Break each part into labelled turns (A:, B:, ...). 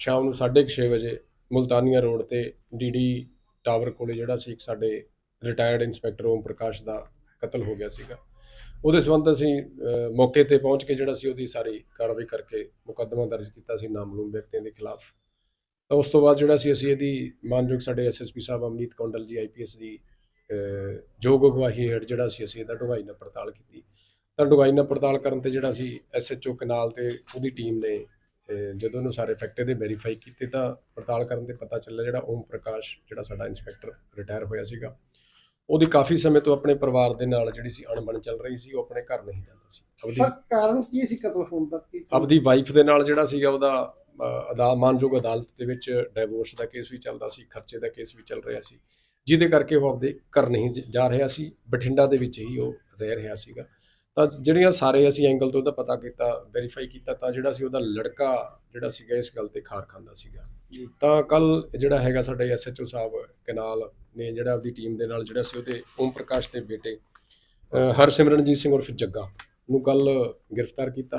A: ਸ਼ਾਮ ਨੂੰ 6:30 ਵਜੇ ਮੁਲਤਾਨੀਆ ਰੋਡ ਤੇ ਡੀਡੀ ਟਾਵਰ ਕੋਲੇ ਜਿਹੜਾ ਸੀ ਇੱਕ ਸਾਡੇ ਰਿਟਾਇਰਡ ਇੰਸਪੈਕਟਰ ਓਮ ਪ੍ਰਕਾਸ਼ ਦਾ ਕਤਲ ਹੋ ਗਿਆ ਸੀਗਾ। ਉਹਦੇ ਸੰਬੰਧ ਅਸੀਂ ਮੌਕੇ ਤੇ ਪਹੁੰਚ ਕੇ ਜਿਹੜਾ ਸੀ ਉਹਦੀ ਸਾਰੀ ਕਾਰਵਾਈ ਕਰਕੇ ਮੁਕੱਦਮਾ ਦਰਜ ਕੀਤਾ ਸੀ ਨਾਮਲੂਮ ਵਿਅਕਤੀਆਂ ਦੇ ਖਿਲਾਫ। ਤਾਂ ਉਸ ਤੋਂ ਬਾਅਦ ਜਿਹੜਾ ਸੀ ਅਸੀਂ ਇਹਦੀ ਮਾਨਯੋਗ ਸਾਡੇ ਐਸਐਸਪੀ ਸਾਹਿਬ ਅਮਨੀਤ ਕੌਂਡਲ ਜੀ ਆਈਪੀਐਸ ਦੀ ਅਹ, ਯੋਗ ਅਗਵਾਈ ਹੇਠ ਜਿਹੜਾ ਸੀ ਅਸੀਂ ਇਹਦਾ ਢੁਆਈ ਨਾਲ ਪੜਤਾਲ ਕੀਤੀ। ਤਾਂ ਢੁਆਈ ਨਾਲ ਪੜਤਾਲ ਕਰਨ ਤੇ ਜਿਹੜਾ ਸੀ ਐਸਐਚਓ ਕਨਾਲ ਤੇ ਉਹਦੀ ਟੀਮ ਨੇ ਅਹ, ਜਦੋਂ ਉਹਨੂੰ ਸਾਰੇ ਫੈਕਟ ਦੇ ਵੈਰੀਫਾਈ ਕੀਤੇ ਤਾਂ ਪੜਤਾਲ ਕਰਨ ਤੇ ਪਤਾ ਚੱਲਿਆ ਜਿਹੜਾ ਓਮ ਪ੍ਰਕਾਸ਼ ਜਿਹੜਾ ਸਾਡਾ ਇੰਸਪੈਕਟਰ ਰਿਟਾਇਰ ਹੋਇਆ ਸੀਗਾ ਉਹਦੀ ਕਾਫੀ ਸਮੇਂ ਤੋਂ ਆਪਣੇ ਪਰਿਵਾਰ ਦੇ ਨਾਲ ਜਿਹੜੀ ਸੀ ਅਣਬਣ ਚੱਲ ਰਹੀ ਸੀ ਉਹ ਆਪਣੇ ਘਰ ਨਹੀਂ ਜਾਂਦਾ ਸੀ। ਆਪਦੀ
B: ਕਾਰਨ ਕੀ ਸੀ ਕਤਲ ਹੋਣ ਦਾ? ਕੀ
A: ਆਪਦੀ ਵਾਈਫ ਦੇ ਨਾਲ ਜਿਹੜਾ ਸੀਗਾ ਉਹਦਾ ਅਦਾ ਮਾਨਯੋਗ ਅਦਾਲਤ ਦੇ ਵਿੱਚ ਡਿਵੋਰਸ ਦਾ ਕੇਸ ਵੀ ਚੱਲਦਾ ਸੀ ਖਰਚੇ ਦਾ ਕੇਸ ਵੀ ਚੱਲ ਰਿਹਾ ਸੀ। ਜਿਹਦੇ ਕਰਕੇ ਉਹ ਆਪਦੇ ਘਰ ਨਹੀਂ ਜਾ ਰਿਹਾ ਸੀ ਬਠਿੰਡਾ ਦੇ ਵਿੱਚ ਹੀ ਉਹ ਰਹਿ ਰਿਹਾ ਸੀਗਾ। ਤਾਂ ਜਿਹੜੀਆਂ ਸਾਰੇ ਅਸੀਂ ਐਂਗਲ ਤੋਂ ਉਹਦਾ ਪਤਾ ਕੀਤਾ ਵੈਰੀਫਾਈ ਕੀਤਾ ਤਾਂ ਜਿਹੜਾ ਸੀ ਉਹਦਾ ਲੜਕਾ ਜਿਹੜਾ ਸੀਗਾ ਇਸ ਗੱਲ ਤੇ ਖਾਰ ਖਾਂਦਾ ਸੀਗਾ। ਤਾਂ ਕੱਲ ਜਿਹੜਾ ਹੈਗਾ ਸਾਡੇ ਐਸਐਚਓ ਸਾਹਿਬ ਕਨਾਲ ਨੇ ਜਿਹੜਾ ਆਪਦੀ ਟੀਮ ਦੇ ਨਾਲ ਜਿਹੜਾ ਸੀ ਉਹਦੇ ਓਮ ਪ੍ਰਕਾਸ਼ ਦੇ ਬੇਟੇ ਹਰਸਿਮਰਨਜੀਤ ਸਿੰਘ ਉਰਫ ਜੱਗਾ ਨੂੰ ਕੱਲ ਗ੍ਰਿਫਤਾਰ ਕੀਤਾ।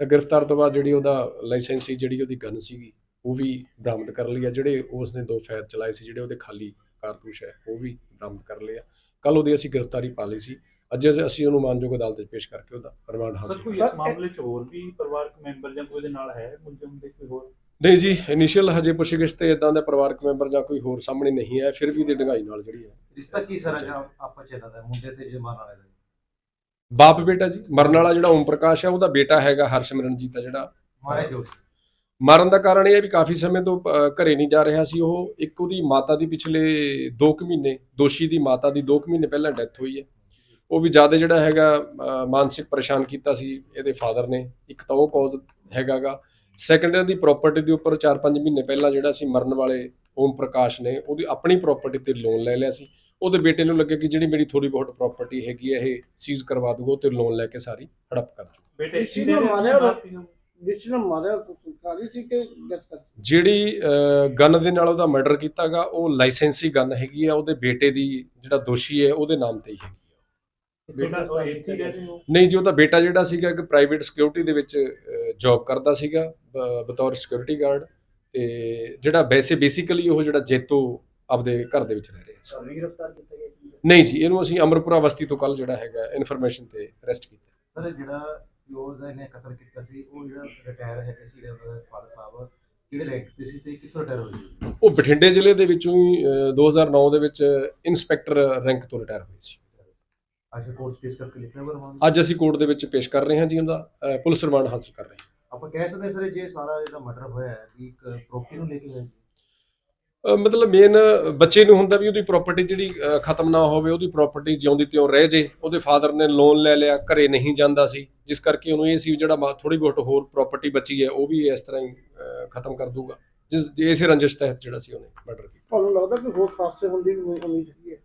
A: ਤਾਂ ਗ੍ਰਿਫਤਾਰ ਤੋਂ ਬਾਅਦ ਜਿਹੜੀ ਉਹਦਾ ਲਾਇਸੈਂਸੀ ਜਿਹੜੀ ਉਹਦੀ ਗਨ ਸੀਗੀ ਉਹ ਵੀ ਬਰਾਮਦ ਕਰ ਲਈ ਆ। ਜਿਹੜੇ ਉਸ ਨੇ ਦੋ ਫਾਇਰ ਚਲਾਏ ਸੀ ਜਿਹੜੇ ਉਹਦੇ ਖਾਲੀ ਕਾਰਤੂਸ ਹੈ ਉਹ ਵੀ ਬਰਾਮਦ ਕਰ ਲਏ ਆ। ਕੱਲ ਉਹਦੀ ਅਸੀਂ ਗ੍ਰਿਫਤਾਰੀ ਪਾ ਲਈ ਸੀ। ਅੱਜ ਅਸੀਂ ਉਹਨੂੰ ਮਾਨਯੋਗ ਅਦਾਲਤ ਵਿੱਚ ਪੇਸ਼ ਕਰਕੇ ਉਹਦਾ ਰਿਮਾਂਡ
C: ਸਰ
A: ਹਾਸਲ
C: ਕੋਈ ਇਸ ਮਾਮਲੇ 'ਚ ਹੋਰ ਵੀ ਪਰਿਵਾਰਕ ਮੈਂਬਰ ਜਾਂ ਕੋਈ ਉਹਦੇ ਨਾਲ ਹੈ ਮੁਲਜ਼ਮ ਦੇ ਕੋਈ ਹੋਰ?
A: ਨਹੀਂ ਜੀ ਇਨੀਸ਼ੀਅਲ ਹਜੇ ਪੁੱਛਗਿੱਛ ਤੇ ਇਦਾਂ ਦਾ ਪਰਿਵਾਰਕ ਮੈਂਬਰ ਜਾਂ ਕੋਈ ਹੋਰ ਸਾਹਮਣੇ ਨਹੀਂ ਹੈ ਫਿਰ ਵੀ ਦੀ ਡੰਗਾਈ ਨਾਲ ਜਿਹੜੀ ਹੈ।
D: ਰਿਸ਼ਤਾ ਕੀ ਸਰ ਆਪਾਂ ਚ ਇਹਨਾਂ ਦਾ ਮੁੰਡੇ ਤੇ ਜਮਾਨ ਵਾਲੇ ਦਾ?
A: ਬਾਪ ਬੇਟਾ ਜੀ ਮਰਨ ਵਾਲਾ ਜਿਹੜਾ ਓਮ ਪ੍ਰਕਾਸ਼ ਹੈ ਉਹਦਾ ਬੇਟਾ ਹੈਗਾ ਹਰਸਿਮਰਨਜੀਤ ਦਾ ਜਿਹੜਾ।
D: ਮਾਰੇ ਜੋ
A: ਮਰਨ ਦਾ ਕਾਰਨ ਇਹ ਹੈ ਵੀ ਕਾਫੀ ਸਮੇਂ ਤੋਂ ਅਹ, ਘਰੇ ਨਹੀਂ ਜਾ ਰਿਹਾ ਸੀ ਉਹ। ਇੱਕ ਉਹਦੀ ਮਾਤਾ ਦੀ ਪਿਛਲੇ 2 ਕੁ ਮਹੀਨੇ ਦੋਸ਼ੀ ਦੀ ਮਾਤਾ ਦੀ 2 ਕੁ ਮਹੀਨੇ ਪਹਿਲਾਂ ਡੈਥ ਹੋਈ ਹੈ। ਉਹ ਵੀ ਜ਼ਿਆਦਾ ਜਿਹੜਾ ਹੈਗਾ ਮਾਨਸਿਕ ਪਰੇਸ਼ਾਨ ਕੀਤਾ ਸੀ ਇਹਦੇ ਫਾਦਰ ਨੇ। ਇੱਕ ਤਾਂ ਉਹ ਕੌਜ਼ ਹੈਗਾਗਾ। ਸੈਕੰਡ ਇਹਦੀ ਪ੍ਰਾਪਰਟੀ ਦੇ ਉੱਪਰ 4-5 ਮਹੀਨੇ ਪਹਿਲਾਂ ਜਿਹੜਾ ਸੀ ਮਰਨ ਵਾਲੇ ਓਮ ਪ੍ਰਕਾਸ਼ ਨੇ ਉਹਦੀ ਆਪਣੀ ਪ੍ਰਾਪਰਟੀ ਤੇ ਲੋਨ ਲੈ ਲਿਆ ਸੀ। ਉਹਦੇ ਬੇਟੇ ਨੂੰ ਲੱਗੇ ਕਿ ਜਿਹੜੀ ਮੇਰੀ ਥੋੜੀ ਬਹੁਤ ਪ੍ਰਾਪਰਟੀ ਹੈਗੀ ਹੈ ਇਹ ਸੀਜ਼ ਕਰਵਾ ਦੂਗਾ ਤੇ ਲੋਨ ਲੈ ਕੇ ਸਾਰੀ ਹੜਪ ਕਰ
C: ਬੇਟੇ
B: ਇਸ ਨੂੰ ਮਾਰਿਆ ਜਿਸ ਨੇ ਮਾਰਿਆ ਸਰਕਾਰੀ ਸੀ ਕਿ
A: ਜਿਹੜੀ ਗਨ ਦੇ ਨਾਲ ਉਹਦਾ ਮਰਡਰ ਕੀਤਾਗਾ ਉਹ ਲਾਇਸੈਂਸੀ ਗਨ ਹੈਗੀ ਆ ਉਹਦੇ ਬੇਟੇ ਦੀ ਜਿਹੜਾ ਦੋਸ਼ੀ ਹੈ ਉਹਦੇ ਨਾਮ ਤੇ ਹੀ ਹੈਗੀ। ਆ
C: ਬੇਟਾ ਉਹ ਇੱਥੇ ਉਹ
A: ਨਹੀਂ ਜੀ ਉਹਦਾ ਬੇਟਾ ਜਿਹੜਾ ਸੀਗਾ ਇੱਕ ਪ੍ਰਾਈਵੇਟ ਸਿਕਿਉਰਿਟੀ ਦੇ ਵਿੱਚ ਜੌਬ ਕਰਦਾ ਸੀਗਾ ਬ- ਬਤੌਰ ਸਿਕਿਉਰਿਟੀ ਗਾਰਡ ਤੇ ਜਿਹੜਾ ਵੈਸੇ ਬੇਸਿਕਲੀ ਉਹ ਜਿਹੜਾ ਜੇਤੋ ਆਪਦੇ ਘਰ ਦੇ ਵਿੱਚ ਰਹਿ ਰਿਹਾ ਸੀ।
B: ਵੀ ਗ੍ਰਿਫਤਾਰ ਕੀਤਾ ਗਿਆ
A: ਨਹੀਂ? ਜੀ ਇਹਨੂੰ ਅਸੀਂ ਅਮਰਪੁਰਾ ਬਸਤੀ ਤੋਂ ਕੱਲ ਜਿਹੜਾ ਹੈਗਾ ਇਨਫੋਰਮੇਸ਼ਨ ਤੇ ਅਰੈਸਟ ਕੀਤਾ।
D: ਸਰ ਜਿਹੜਾ ਪਿਓ ਦਾ ਇਹਨੇ ਕਤਲ ਕੀਤਾ ਸੀ ਉਹ ਜਿਹੜਾ ਰਿਟਾਇਰ ਹੈਗੇ ਸੀ ਉਹਦੇ ਫਾਦਰ ਸਾਹਿਬ ਕਿਹੜੇ ਰੈਂਕ ਤੇ ਸੀ ਤੇ ਕਿੱਥੋਂ ਰਿਟਾਇਰ ਹੋਏ ਸੀ?
A: ਉਹ ਬਠਿੰਡੇ ਜ਼ਿਲ੍ਹੇ ਦੇ ਵਿੱਚੋਂ ਹੀ ਅਹ, 2009 ਦੇ ਵਿੱਚ ਇਨਸਪੈਕਟਰ ਰੈਂਕ ਤੋਂ ਰਿਟਾਇਰ ਹੋਏ ਸੀ।
D: ਅੱਜ ਕੋਰਟ ਕਰਕੇ
A: ਅਸੀਂ ਕੋਰਟ ਦੇ ਵਿੱਚ ਪੇਸ਼ ਕਰ ਰਹੇ ਹਾਂ ਜੀ ਉਹਦਾ ਪੁਲਿਸ ਰਿਮਾਂਡ ਹਾਸਲ ਕਰ ਰਹੇ ਹਾਂ।
D: ਆਪਾਂ ਕਹਿ ਸਕਦੇ ਸਰ ਜੇ ਸਾਰਾ ਜਿਹੜਾ ਮਰਡਰ ਹੋਇਆ ਹੈ ਵੀ ਇੱਕ ਪ੍ਰੋਪਰਟੀ ਨੂੰ ਲੈ ਕੇ ਹੋਇਆ
A: ਮਤਲਬ ਮੇਨ ਬੱਚੇ ਨੂੰ ਹੁੰਦਾ ਵੀ ਉਹਦੀ ਪ੍ਰਾਪਰਟੀ ਜਿਹੜੀ ਖਤਮ ਨਾ ਹੋਵੇ ਉਹਦੀ ਪ੍ਰਾਪਰਟੀ ਜਿਉਂਦੀ ਤਿਉਂ ਰਹਿ ਜੇ ਉਹਦੇ ਫਾਦਰ ਨੇ ਲੋਨ ਲੈ ਲਿਆ ਘਰੇ ਨਹੀਂ ਜਾਂਦਾ ਸੀ। ਜਿਸ ਕਰਕੇ ਉਹਨੂੰ ਇਹ ਸੀ ਜਿਹੜਾ ਥੋੜੀ ਬਹੁਤ ਹੋਰ ਪ੍ਰਾਪਰਟੀ ਬਚੀ ਹੈ ਉਹ ਵੀ ਇਸ ਤਰ੍ਹਾਂ ਹੀ ਖਤਮ ਕਰ ਦੂਗਾ ਜਿਸ ਇਸੇ ਰੰਜਿਸ਼ ਤਹਿਤ ਜਿਹੜਾ ਸੀ ਉਹਨੇ ਮਰਡਰ ਕੀਤਾ।
B: ਤੁਹਾਨੂੰ ਲੱਗਦਾ ਕਿ ਹੋਰ ਖਾਸੇ ਹੁੰਦੀ ਵੀ ਉਮੀਦ ਹੈ?